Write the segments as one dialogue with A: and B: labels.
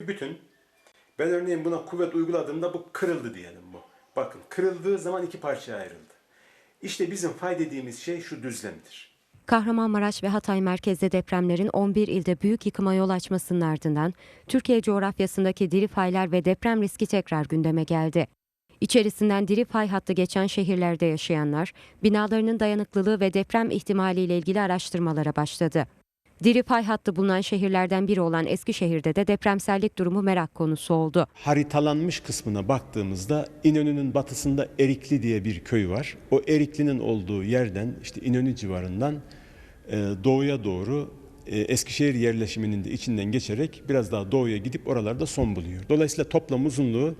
A: bütün. Ben örneğin buna kuvvet uyguladığımda bu kırıldı diyelim bu. Bakın kırıldığı zaman iki parçaya ayrıldı. İşte bizim fay dediğimiz şey şu düzlemdir.
B: Kahramanmaraş ve Hatay merkezde depremlerin 11 ilde büyük yıkıma yol açmasının ardından Türkiye coğrafyasındaki diri faylar ve deprem riski tekrar gündeme geldi. İçerisinden diri fay hattı geçen şehirlerde yaşayanlar binalarının dayanıklılığı ve deprem ihtimaliyle ilgili araştırmalara başladı. Diri fay hattı bulunan şehirlerden biri olan Eskişehir'de de depremsellik durumu merak konusu oldu.
A: Haritalanmış kısmına baktığımızda İnönü'nün batısında Erikli diye bir köy var. O Erikli'nin olduğu yerden işte İnönü civarından e, doğuya doğru e, Eskişehir yerleşiminin de içinden geçerek biraz daha doğuya gidip oralarda son buluyor. Dolayısıyla toplam uzunluğu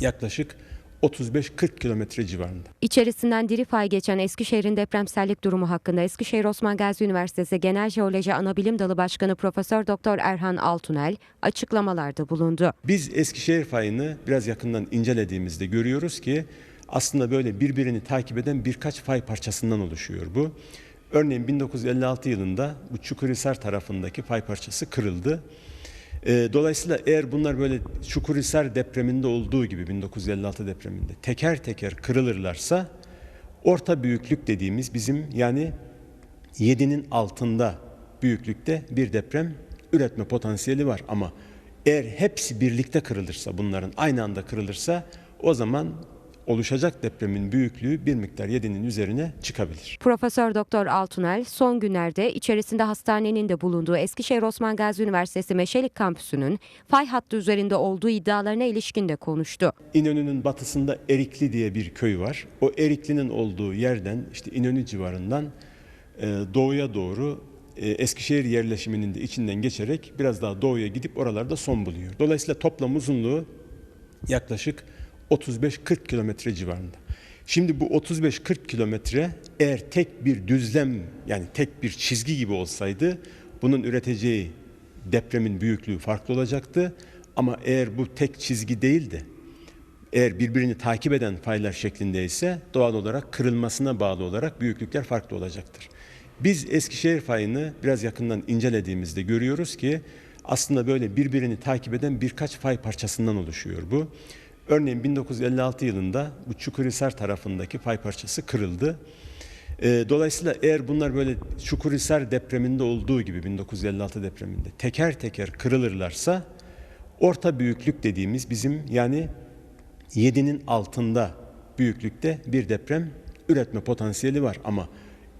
A: yaklaşık 35-40 kilometre civarında.
B: İçerisinden diri fay geçen Eskişehir'in depremsellik durumu hakkında Eskişehir Osman Gazi Üniversitesi Genel Jeoloji Anabilim Dalı Başkanı Profesör Doktor Erhan Altunel açıklamalarda bulundu.
A: Biz Eskişehir fayını biraz yakından incelediğimizde görüyoruz ki aslında böyle birbirini takip eden birkaç fay parçasından oluşuyor bu. Örneğin 1956 yılında bu Çukurhisar tarafındaki fay parçası kırıldı. Ee, Dolayısıyla eğer bunlar böyle Çukurhisar depreminde olduğu gibi 1956 depreminde teker teker kırılırlarsa orta büyüklük dediğimiz bizim yani 7'nin altında büyüklükte bir deprem üretme potansiyeli var. Ama eğer hepsi birlikte kırılırsa bunların aynı anda kırılırsa o zaman oluşacak depremin büyüklüğü bir miktar 7'nin üzerine çıkabilir.
B: Profesör Doktor Altunel son günlerde içerisinde hastanenin de bulunduğu Eskişehir Osman Gazi Üniversitesi Meşelik Kampüsü'nün fay hattı üzerinde olduğu iddialarına ilişkin de konuştu.
A: İnönü'nün batısında Erikli diye bir köy var. O Erikli'nin olduğu yerden işte İnönü civarından e, doğuya doğru e, Eskişehir yerleşiminin de içinden geçerek biraz daha doğuya gidip oralarda son buluyor. Dolayısıyla toplam uzunluğu yaklaşık 35-40 kilometre civarında. Şimdi bu 35-40 kilometre eğer tek bir düzlem yani tek bir çizgi gibi olsaydı bunun üreteceği depremin büyüklüğü farklı olacaktı. Ama eğer bu tek çizgi değil de eğer birbirini takip eden faylar şeklinde ise doğal olarak kırılmasına bağlı olarak büyüklükler farklı olacaktır. Biz Eskişehir fayını biraz yakından incelediğimizde görüyoruz ki aslında böyle birbirini takip eden birkaç fay parçasından oluşuyor bu. Örneğin 1956 yılında bu Çukurhisar tarafındaki fay parçası kırıldı. Ee, Dolayısıyla eğer bunlar böyle Çukurhisar depreminde olduğu gibi 1956 depreminde teker teker kırılırlarsa orta büyüklük dediğimiz bizim yani 7'nin altında büyüklükte bir deprem üretme potansiyeli var ama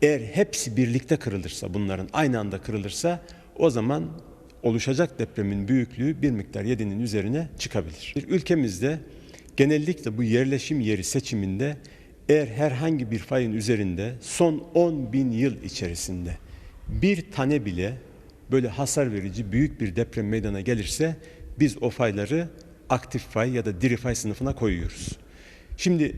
A: eğer hepsi birlikte kırılırsa bunların aynı anda kırılırsa o zaman oluşacak depremin büyüklüğü bir miktar 7'nin üzerine çıkabilir. Ülkemizde genellikle bu yerleşim yeri seçiminde eğer herhangi bir fayın üzerinde son 10 bin yıl içerisinde bir tane bile böyle hasar verici büyük bir deprem meydana gelirse biz o fayları aktif fay ya da diri fay sınıfına koyuyoruz. Şimdi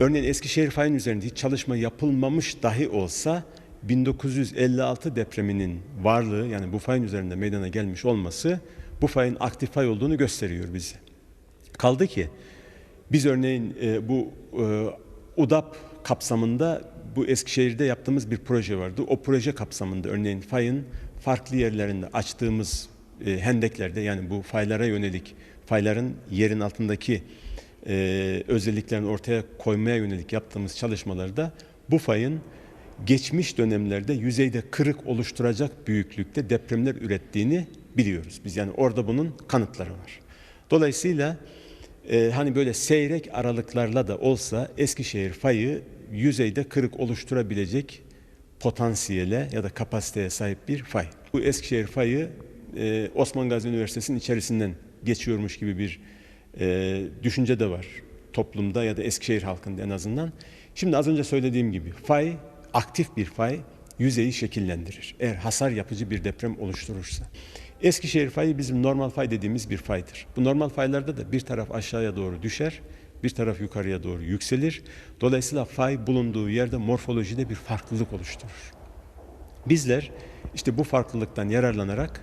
A: örneğin Eskişehir fayın üzerinde hiç çalışma yapılmamış dahi olsa 1956 depreminin varlığı yani bu fayın üzerinde meydana gelmiş olması bu fayın aktif fay olduğunu gösteriyor bize. Kaldı ki biz örneğin e, bu e, UDAP kapsamında bu Eskişehir'de yaptığımız bir proje vardı. O proje kapsamında örneğin fayın farklı yerlerinde açtığımız e, hendeklerde yani bu faylara yönelik fayların yerin altındaki e, özelliklerini ortaya koymaya yönelik yaptığımız çalışmalarda bu fayın geçmiş dönemlerde yüzeyde kırık oluşturacak büyüklükte depremler ürettiğini biliyoruz. Biz yani orada bunun kanıtları var. Dolayısıyla e, hani böyle seyrek aralıklarla da olsa Eskişehir fayı yüzeyde kırık oluşturabilecek potansiyele ya da kapasiteye sahip bir fay. Bu Eskişehir fayı e, Osman Gazi Üniversitesi'nin içerisinden geçiyormuş gibi bir e, düşünce de var toplumda ya da Eskişehir halkında en azından. Şimdi az önce söylediğim gibi fay aktif bir fay yüzeyi şekillendirir. Eğer hasar yapıcı bir deprem oluşturursa. Eskişehir fayı bizim normal fay dediğimiz bir faydır. Bu normal faylarda da bir taraf aşağıya doğru düşer, bir taraf yukarıya doğru yükselir. Dolayısıyla fay bulunduğu yerde morfolojide bir farklılık oluşturur. Bizler işte bu farklılıktan yararlanarak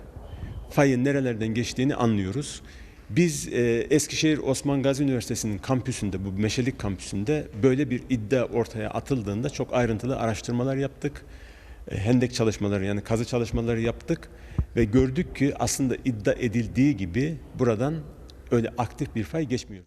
A: fayın nerelerden geçtiğini anlıyoruz. Biz e, Eskişehir Osman Gazi Üniversitesi'nin kampüsünde, bu Meşelik kampüsünde böyle bir iddia ortaya atıldığında çok ayrıntılı araştırmalar yaptık. E, hendek çalışmaları yani kazı çalışmaları yaptık ve gördük ki aslında iddia edildiği gibi buradan öyle aktif bir fay geçmiyor.